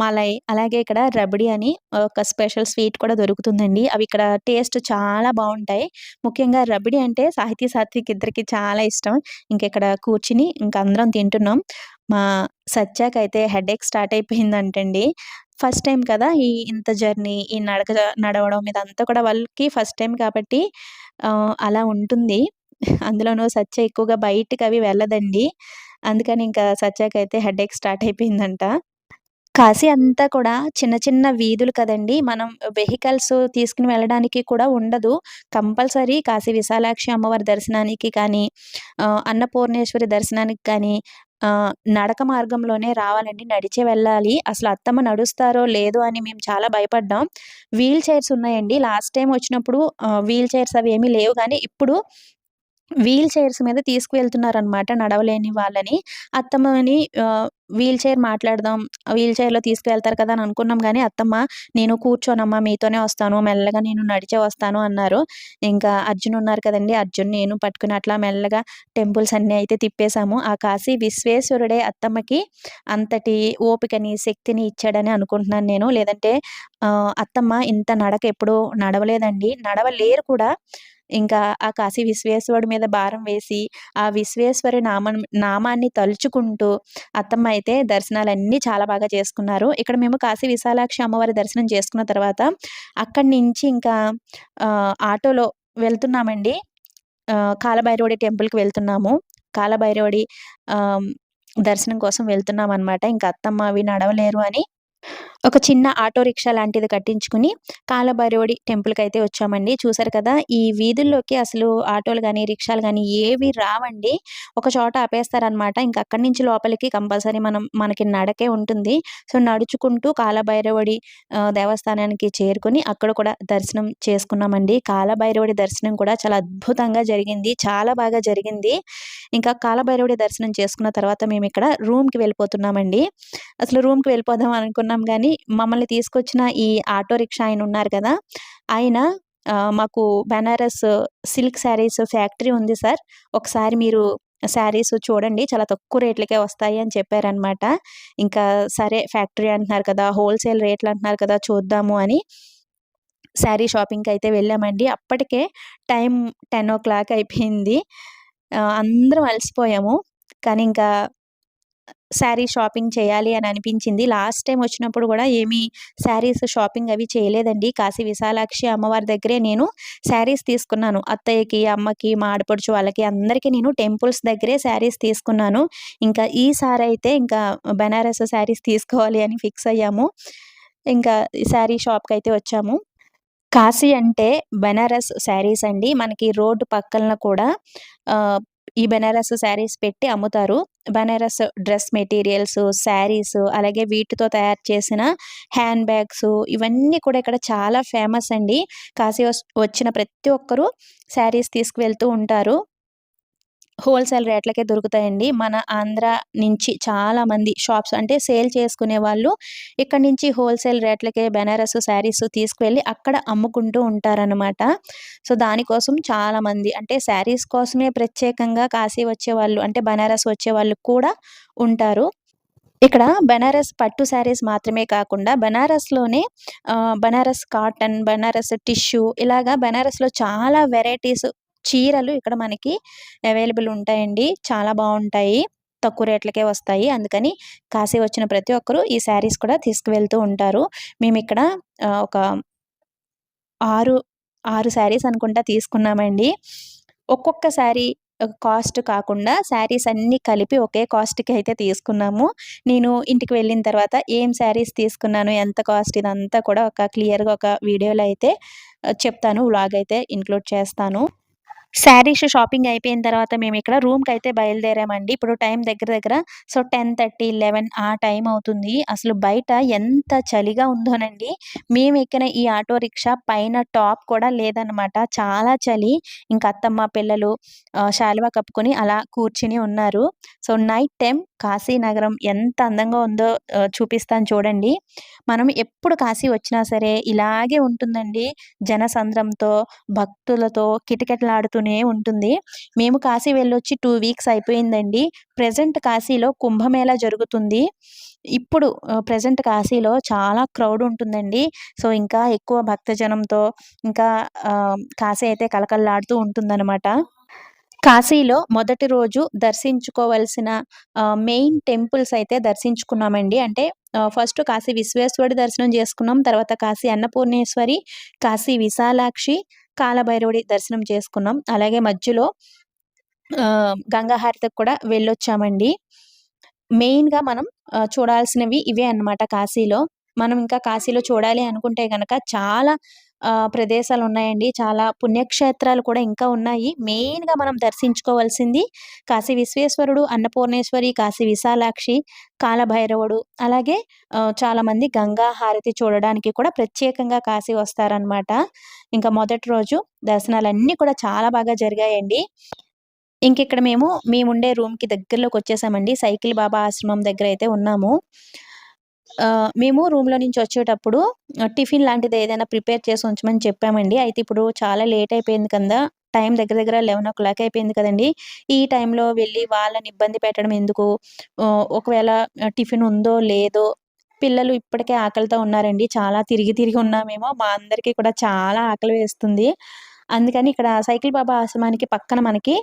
మలై అలాగే ఇక్కడ రబడి అని ఒక స్పెషల్ స్వీట్ కూడా దొరుకుతుందండి. అవి ఇక్కడ టేస్ట్ చాలా బాగుంటాయి. ముఖ్యంగా రబడి అంటే సాహితీ సాత్విక్ ఇద్దరికి చాలా ఇష్టం. ఇంకెక్కడ కూర్చుని ఇంక అందరం తింటున్నాం. మా సత్యాకైతే హెడేక్ స్టార్ట్ అయిపోయిందంటండి. ఫస్ట్ టైం కదా ఈ ఇంత జర్నీ ఈ నడక నడవడం ఇదంతా కూడా వాళ్ళకి ఫస్ట్ టైం కాబట్టి అలా ఉంటుంది. అందులోనూ సత్య ఎక్కువగా బయటకు అవి వెళ్ళదండి. అందుకని ఇంకా సత్యాకైతే హెడేక్ స్టార్ట్ అయిపోయిందంట. కాశీ అంతా కూడా చిన్న చిన్న వీధులు కదండి. మనం వెహికల్స్ తీసుకుని వెళ్ళడానికి కూడా ఉండదు. కంపల్సరీ కాశీ విశాలాక్షి అమ్మవారి దర్శనానికి కానీ అన్నపూర్ణేశ్వరి దర్శనానికి కానీ నడక మార్గంలోనే రావాలండి. నడిచే వెళ్ళాలి. అసలు అత్తమ్మ నడుస్తారో లేదో అని మేము చాలా భయపడ్డాం. వీల్ చైర్స్ ఉన్నాయండి. లాస్ట్ టైం వచ్చినప్పుడు వీల్ చైర్స్ అవి ఏమీ లేవు. కానీ ఇప్పుడు వీల్ చైర్స్ మీద తీసుకువెళ్తున్నారనమాట నడవలేని వాళ్ళని. అత్తమ్మని వీల్ చైర్ మాట్లాడదాం వీల్ చైర్లో తీసుకువెళ్తారు కదా అని అనుకున్నాం కానీ అత్తమ్మ నేను కూర్చోనమ్మా మీతోనే వస్తాను మెల్లగా నేను నడిచే వస్తాను అన్నారు. ఇంకా అర్జున్ ఉన్నారు కదండి అర్జున్ నేను పట్టుకుని అట్లా మెల్లగా టెంపుల్స్ అన్నీ అయితే తిప్పేశాము. ఆ కాశీ విశ్వేశ్వరుడే అత్తమ్మకి అంతటి ఓపికని శక్తిని ఇచ్చాడని అనుకుంటున్నాను నేను. లేదంటే అత్తమ్మ ఇంత నడక ఎప్పుడూ నడవలేదండి. నడవలేరు కూడా. ఇంకా ఆ కాశీ విశ్వేశ్వరుడి మీద భారం వేసి ఆ విశ్వేశ్వరి నామం నామాన్ని తలుచుకుంటూ అత్తమ్మ అయితే దర్శనాలన్నీ చాలా బాగా చేసుకున్నారు. ఇక్కడ మేము కాశీ విశాలాక్షి అమ్మవారి దర్శనం చేసుకున్న తర్వాత అక్కడి నుంచి ఇంకా ఆటోలో వెళ్తున్నామండి. కాలభైరవుడి టెంపుల్కి వెళ్తున్నాము. కాలభైరవుడి దర్శనం కోసం వెళ్తున్నాం అనమాట ఇంకా అత్తమ్మ అవి నడవలేరు అని ఒక చిన్న ఆటో రిక్షా లాంటిది కట్టించుకుని కాలభైరవుడి టెంపుల్కి అయితే వచ్చామండి. చూసారు కదా ఈ వీధుల్లోకి అసలు ఆటోలు కానీ రిక్షాలు కానీ ఏవి రావండి. ఒక చోట ఆపేస్తారనమాట ఇంకా అక్కడి నుంచి లోపలికి కంపల్సరీ మనం మనకి నడకే ఉంటుంది. సో నడుచుకుంటూ కాలభైరవుడి దేవస్థానానికి చేరుకుని అక్కడ కూడా దర్శనం చేసుకున్నామండి. కాలభైరవుడి దర్శనం కూడా చాలా అద్భుతంగా జరిగింది. చాలా బాగా జరిగింది. ఇంకా కాలభైరవుడి దర్శనం చేసుకున్న తర్వాత మేము ఇక్కడ రూమ్కి వెళ్ళిపోతున్నామండి. అసలు రూమ్కి వెళ్ళిపోదాం అనుకున్నాం కానీ మమ్మల్ని తీసుకొచ్చిన ఈ ఆటో రిక్షా ఆయన ఉన్నారు కదా ఆయన మాకు బెనారస్ సిల్క్ శారీస్ ఫ్యాక్టరీ ఉంది సార్. ఒకసారి మీరు శారీస్ చూడండి చాలా తక్కువ రేట్లకే వస్తాయి అని చెప్పారనమాట ఇంకా సరే ఫ్యాక్టరీ అంటున్నారు కదా హోల్సేల్ రేట్లు అంటున్నారు కదా చూద్దాము అని శారీ షాపింగ్కి అయితే వెళ్ళామండి. అప్పటికే టైం టెన్ ఓ క్లాక్ అయిపోయింది. అందరం అలసిపోయాము. కానీ ఇంకా శారీ షాపింగ్ చేయాలి అని అనిపించింది. లాస్ట్ టైం వచ్చినప్పుడు కూడా ఏమీ శారీస్ షాపింగ్ అవి చేయలేదండి. కాశీ విశాలాక్షి అమ్మవారి దగ్గరే నేను శారీస్ తీసుకున్నాను. అత్తయ్యకి అమ్మకి మా ఆడపడుచు వాళ్ళకి అందరికీ నేను టెంపుల్స్ దగ్గరే శారీస్ తీసుకున్నాను. ఇంకా ఈసారి అయితే ఇంకా బెనారస్ శారీస్ తీసుకోవాలి అని ఫిక్స్ అయ్యాము. ఇంకా శారీ షాప్కి అయితే వచ్చాము. కాశీ అంటే బెనారస్ శారీస్ అండి. మనకి రోడ్డు పక్కన కూడా ఈ బెనారస్ శారీస్ పెట్టి అమ్ముతారు. బెనారస్ డ్రెస్ మెటీరియల్స్ శారీస్ అలాగే వీటితో తయారు చేసిన హ్యాండ్ బ్యాగ్స్ ఇవన్నీ కూడా ఇక్కడ చాలా ఫేమస్ అండి. కాశీ వచ్చిన ప్రతి ఒక్కరూ శారీస్ తీసుకువెళ్తూ ఉంటారు. హోల్సేల్ రేట్లకే దొరుకుతాయండి. మన ఆంధ్ర నుంచి చాలా మంది షాప్స్ అంటే సేల్ చేసుకునే వాళ్ళు ఇక్కడ నుంచి హోల్సేల్ రేట్లకే బెనారస్ శారీస్ తీసుకువెళ్ళి అక్కడ అమ్ముకుంటూ ఉంటారనమాట సో దానికోసం చాలా మంది అంటే శారీస్ కోసమే ప్రత్యేకంగా కాశీ వచ్చేవాళ్ళు అంటే బనారస్ వచ్చేవాళ్ళు కూడా ఉంటారు. ఇక్కడ బెనారస్ పట్టు శారీస్ మాత్రమే కాకుండా బనారస్లోనే బనారస్ కాటన్ బనారస్ టిష్యూ ఇలాగా బనారస్లో చాలా వెరైటీస్ చీరలు ఇక్కడ మనకి అవైలబుల్ ఉంటాయండి. చాలా బాగుంటాయి. తక్కువ రేట్లకే వస్తాయి. అందుకని కాశీ వచ్చిన ప్రతి ఒక్కరూ ఈ శారీస్ కూడా తీసుకువెళ్తూ ఉంటారు. మేము ఇక్కడ ఒక ఆరు ఆరు శారీస్ అనుకుంటా తీసుకున్నామండి. ఒక్కొక్క శారీ కాస్ట్ కాకుండా శారీస్ అన్నీ కలిపి ఒకే కాస్ట్కి అయితే తీసుకున్నాము. నేను ఇంటికి వెళ్ళిన తర్వాత ఏం శారీస్ తీసుకున్నాను ఎంత కాస్ట్ ఇదంతా కూడా ఒక క్లియర్గా ఒక వీడియోలో అయితే చెప్తాను. వ్లాగ్ అయితే ఇంక్లూడ్ చేస్తాను. శారీస్ షాపింగ్ అయిపోయిన తర్వాత మేము ఇక్కడ రూమ్కి అయితే బయలుదేరామండి. ఇప్పుడు టైం దగ్గర దగ్గర సో టెన్ థర్టీ లెవెన్ ఆ టైం అవుతుంది. అసలు బయట ఎంత చలిగా ఉందోనండి. మేము ఎక్కిన ఈ ఆటో రిక్షా పైన టాప్ కూడా లేదనమాట చాలా చలి. ఇంకా అత్తమ్మ పిల్లలు శాలువా కప్పుకొని అలా కూర్చుని ఉన్నారు. సో నైట్ టైం కాశీ నగరం ఎంత అందంగా ఉందో చూపిస్తాను చూడండి. మనం ఎప్పుడు కాశీ వచ్చినా సరే ఇలాగే ఉంటుందండి. జనసంద్రంతో భక్తులతో కిటకిటలాడుతూనే ఉంటుంది. మేము కాశీ వెళ్ళొచ్చి టూ వీక్స్ అయిపోయిందండి. ప్రజెంట్ కాశీలో కుంభమేళా జరుగుతుంది. ఇప్పుడు ప్రజెంట్ కాశీలో చాలా క్రౌడ్ ఉంటుందండి. సో ఇంకా ఎక్కువ భక్తజనంతో ఇంకా కాశీ అయితే కలకల్లాడుతూ ఉంటుందన్నమాట. కాశీలో మొదటి రోజు దర్శించుకోవలసిన మెయిన్ టెంపుల్స్ అయితే దర్శించుకున్నామండి. అంటే ఫస్ట్ కాశీ విశ్వేశ్వరుడి దర్శనం చేసుకున్నాం. తర్వాత కాశీ అన్నపూర్ణేశ్వరి కాశీ విశాలాక్షి కాలభైరవుడి దర్శనం చేసుకున్నాం. అలాగే మధ్యలో గంగాహారతికి కూడా వెళ్ళొచ్చామండి. మెయిన్గా మనం చూడాల్సినవి ఇవే అన్నమాట కాశీలో. మనం ఇంకా కాశీలో చూడాలి అనుకుంటే కనుక చాలా ప్రదేశాలు ఉన్నాయండి చాలా పుణ్యక్షేత్రాలు కూడా ఇంకా ఉన్నాయి. మెయిన్గా మనం దర్శించుకోవాల్సింది కాశీ విశ్వేశ్వరుడు అన్నపూర్ణేశ్వరి కాశీ విశాలాక్షి కాలభైరవుడు అలాగే చాలామంది గంగా హారతి చూడడానికి కూడా ప్రత్యేకంగా కాశీ వస్తారనమాట ఇంకా మొదటి రోజు దర్శనాలన్నీ కూడా చాలా బాగా జరిగాయండి. ఇంక ఇక్కడ మేము మేముండే రూమ్కి దగ్గరలోకి వచ్చేసామండి సైకిల్ బాబా ఆశ్రమం దగ్గర అయితే ఉన్నాము. మేము రూమ్‌లో నుంచి వచ్చేటప్పుడు టిఫిన్ లాంటిది ఏదైనా ప్రిపేర్ చేసి ఉంచమని చెప్పామండి. అయితే ఇప్పుడు చాలా లేట్ అయిపోయింది కదా! టైం దగ్గర దగ్గర క్లాక్ అయిపోయింది కదండి ఈ టైంలో వెళ్ళి వాళ్ళని ఇబ్బంది పెట్టడం ఎందుకు? ఒకవేళ టిఫిన్ ఉందో లేదో పిల్లలు ఇప్పటికే ఆకలితో ఉన్నారండి. చాలా తిరిగి తిరిగి ఉన్నామేమో. మా అందరికీ కూడా చాలా ఆకలి వేస్తుంది. అందుకని ఇక్కడ సైకిల్ బాబా ఆశ్రమానికి పక్కన మనకి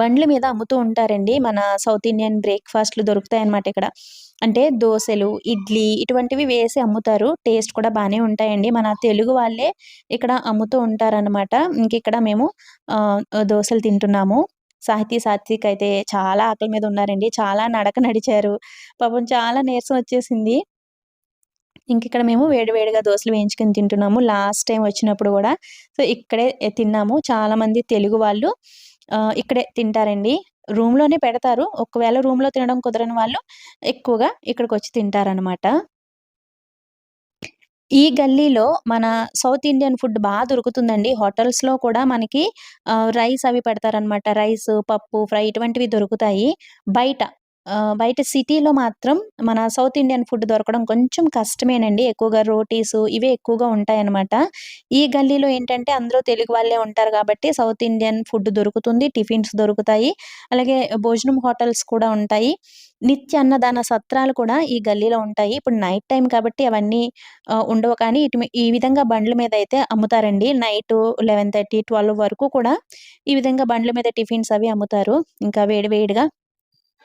బండ్ల మీద అమ్ముతూ ఉంటారండి. మన సౌత్ ఇండియన్ బ్రేక్‌ఫాస్ట్‌లు దొరుకుతాయన్నమాట ఇక్కడ. అంటే దోసలు, ఇడ్లీ ఇటువంటివి వేసి అమ్ముతారు. టేస్ట్ కూడా బాగానే ఉంటాయండి. మన తెలుగు వాళ్ళే ఇక్కడ అమ్ముతూ ఉంటారనమాట. ఇంకిక్కడ మేము దోసలు తింటున్నాము. సాహితీ, సాత్విక్ అయితే చాలా ఆకలి మీద ఉన్నారండి. చాలా నడక నడిచారు. పాపం చాలా నీరసం వచ్చేసింది. ఇంకిక్కడ మేము వేడివేడిగా దోశలు వేయించుకొని తింటున్నాము. లాస్ట్ టైం వచ్చినప్పుడు కూడా సో, ఇక్కడే తిన్నాము. చాలామంది తెలుగు వాళ్ళు ఇక్కడే తింటారండి. రూమ్‌లోనే పెడతారు. ఒకవేళ రూమ్‌లో తినడం కుదరని వాళ్ళు ఎక్కువగా ఇక్కడికొచ్చి తింటారనమాట. ఈ గల్లీలో మన సౌత్ ఇండియన్ ఫుడ్ బాగా దొరుకుతుందండి. హోటల్స్‌లో కూడా మనకి రైస్ అవి పెడతారనమాట. రైస్, పప్పు, ఫ్రై ఇటువంటివి దొరుకుతాయి. బయట బయట సిటీలో మాత్రం మన సౌత్ ఇండియన్ ఫుడ్ దొరకడం కొంచెం కష్టమేనండి. ఎక్కువగా రోటీసు ఇవే ఎక్కువగా ఉంటాయన్నమాట. ఈ గల్లీలో ఏంటంటే అందరూ తెలుగు వాళ్ళే ఉంటారు కాబట్టి సౌత్ ఇండియన్ ఫుడ్ దొరుకుతుంది. టిఫిన్స్ దొరుకుతాయి. అలాగే భోజనం హోటల్స్ కూడా ఉంటాయి. నిత్య అన్నదాన సత్రాలు కూడా ఈ గల్లీలో ఉంటాయి. ఇప్పుడు నైట్ టైం కాబట్టి అవన్నీ ఉండవు కానీ ఇటు ఈ విధంగా బండ్ల మీద అయితే అమ్ముతారండి. నైట్ లెవెన్ థర్టీ ట్వెల్వ్ వరకు కూడా ఈ విధంగా బండ్ల మీద టిఫిన్స్ అవి అమ్ముతారు. ఇంకా వేడి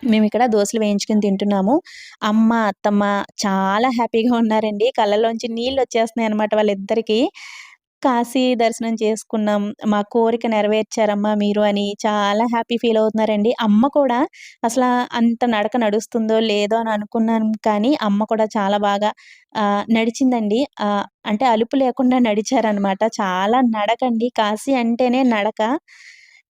మేము ఇక్కడ దోశలు వేయించుకొని తింటున్నాము. అమ్మ, అత్తమ్మ చాలా హ్యాపీగా ఉన్నారండి. కళ్ళలోంచి అనమాట వాళ్ళిద్దరికీ. కాశీ దర్శనం చేసుకున్నాం. మా కోరిక నెరవేర్చారమ్మా మీరు అని చాలా హ్యాపీ ఫీల్ అవుతున్నారండి. అమ్మ కూడా అసలు అంత నడక నడుస్తుందో లేదో అని అనుకున్నాను కానీ అమ్మ కూడా చాలా బాగా నడిచిందండి. అంటే అలుపు లేకుండా నడిచారనమాట. చాలా నడకండి. కాశీ అంటేనే నడక.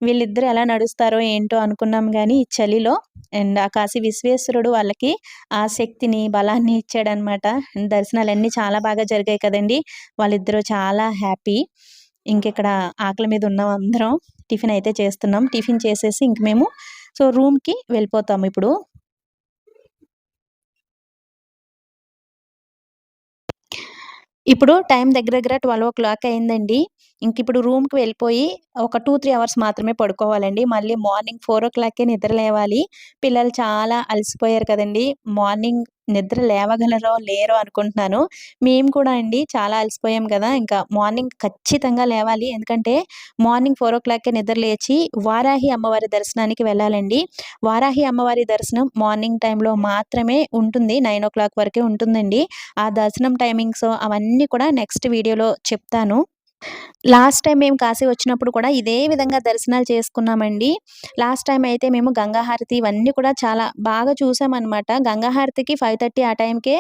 వీళ్ళిద్దరు ఎలా నడుస్తారో ఏంటో అనుకున్నాం కానీ ఈ చలిలో అండ్ ఆ కాశీ విశ్వేశ్వరుడు వాళ్ళకి ఆ శక్తిని, బలాన్ని ఇచ్చాడనమాట. దర్శనాలన్నీ చాలా బాగా జరిగాయి కదండి వాళ్ళిద్దరూ చాలా హ్యాపీ. ఇంకెక్కడ ఆకలి మీద ఉన్నాం అందరం. టిఫిన్ అయితే చేస్తున్నాం. టిఫిన్ చేసేసి ఇంక మేము సో, రూమ్‌కి వెళ్ళిపోతాము ఇప్పుడు. ఇప్పుడు టైం దగ్గర దగ్గర ట్వెల్వ్ ఓ క్లాక్ అయిందండి. ఇంక ఇప్పుడు రూమ్‌కి వెళ్ళిపోయి ఒక టూ త్రీ అవర్స్ మాత్రమే పడుకోవాలండి. మళ్ళీ మార్నింగ్ ఫోర్ ఓ క్లాక్‌కే నిద్ర లేవాలి. పిల్లలు చాలా అలసిపోయారు కదండీ! మార్నింగ్ నిద్ర లేవగలరో లేరో అనుకుంటున్నాను. మేము కూడా అండి చాలా అలసిపోయాం కదా! ఇంకా మార్నింగ్ ఖచ్చితంగా లేవాలి. ఎందుకంటే మార్నింగ్ ఫోర్ ఓ క్లాక్‌కే నిద్ర లేచి వారాహి అమ్మవారి దర్శనానికి వెళ్ళాలండి. వారాహి అమ్మవారి దర్శనం మార్నింగ్ టైంలో మాత్రమే ఉంటుంది. నైన్ ఓ క్లాక్ వరకే ఉంటుందండి. ఆ దర్శనం టైమింగ్స్ అవన్నీ కూడా నెక్స్ట్ వీడియోలో చెప్తాను. లాస్ట్ టైం మేము కాశీ వచ్చినప్పుడు కూడా ఇదే విధంగా దర్శనాలు చేసుకున్నామండి. లాస్ట్ టైం అయితే మేము గంగాహారతి ఇవన్నీ కూడా చాలా బాగా చూసామనమాట. గంగాహారతికి 5:30 ఆ టైంకే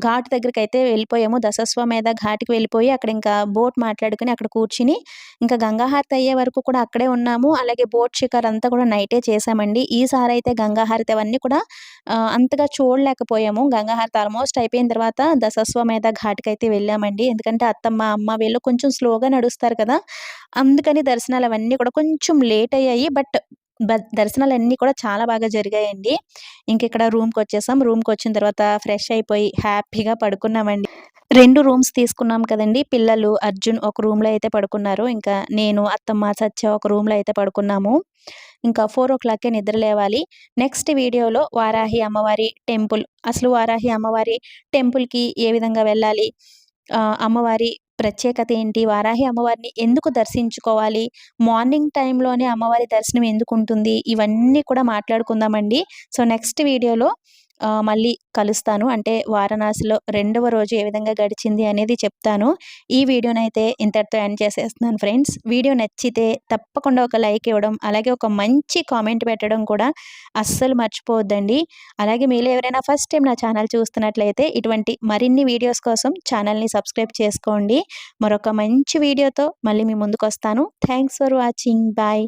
ఘాట్ దగ్గరికి అయితే వెళ్ళిపోయాము. దశస్వమేధ ఘాట్‌కి వెళ్ళిపోయి అక్కడ ఇంకా బోట్ మాట్లాడుకొని అక్కడ కూర్చుని ఇంకా గంగాహారతి అయ్యే వరకు కూడా అక్కడే ఉన్నాము. అలాగే బోట్ షికార్ అంతా కూడా నైటే చేసామండి ఈసారి అయితే గంగాహారతి అవన్నీ కూడా అంతగా చూడలేకపోయాము. గంగాహారతి ఆల్మోస్ట్ అయిపోయిన తర్వాత దశస్వమేధ ఘాట్‌కైతే వెళ్ళామండి. ఎందుకంటే అత్తమ్మ, అమ్మ వీళ్ళు కొంచెం స్లోగా నడుస్తారు కదా! అందుకని దర్శనాలు అవన్నీ కూడా కొంచెం లేట్ అయ్యాయి. బట్ దర్శనాలన్నీ కూడా చాలా బాగా జరిగాయండి. ఇంకెక్కడ రూమ్కి వచ్చేసాం రూమ్కి వచ్చిన తర్వాత ఫ్రెష్ అయిపోయి హ్యాపీగా పడుకున్నామండి. రెండు రూమ్స్ తీసుకున్నాం కదండి పిల్లలు, అర్జున్ ఒక రూమ్‌లో అయితే పడుకున్నారు. ఇంకా నేను, అత్తమ్మ, సత్య ఒక రూమ్‌లో అయితే పడుకున్నాము. ఇంకా ఫోర్ ఓ క్లాక్‌కే నిద్ర లేవాలి. నెక్స్ట్ వీడియోలో వారాహి అమ్మవారి టెంపుల్ అసలు వారాహి అమ్మవారి టెంపుల్‌కి ఏ విధంగా వెళ్ళాలి? అమ్మవారి ప్రత్యేకత ఏంటి? వారాహి అమ్మవారిని ఎందుకు దర్శించుకోవాలి? మార్నింగ్ టైంలోనే అమ్మవారి దర్శనం ఎందుకు ఉంటుంది? ఇవన్నీ కూడా మాట్లాడుకుందామండి. సో నెక్స్ట్ వీడియోలో మళ్ళీ కలుస్తాను. అంటే వారణాసిలో రెండవ రోజు ఏ విధంగా గడిచింది అనేది చెప్తాను. ఈ వీడియోనైతే ఇంతటితో ఎండ్ చేసేస్తున్నాను ఫ్రెండ్స్. వీడియో నచ్చితే తప్పకుండా ఒక లైక్ ఇవ్వడం అలాగే ఒక మంచి కామెంట్ పెట్టడం కూడా అస్సలు మర్చిపోవద్దండి. అలాగే మీరు ఎవరైనా ఫస్ట్ టైం నా ఛానల్ చూస్తున్నట్లయితే ఇటువంటి మరిన్ని వీడియోస్ కోసం ఛానల్ని సబ్స్క్రైబ్ చేసుకోండి. మరొక మంచి వీడియోతో మళ్ళీ మీ ముందుకు వస్తాను థ్యాంక్స్ ఫర్ వాచింగ్. బాయ్.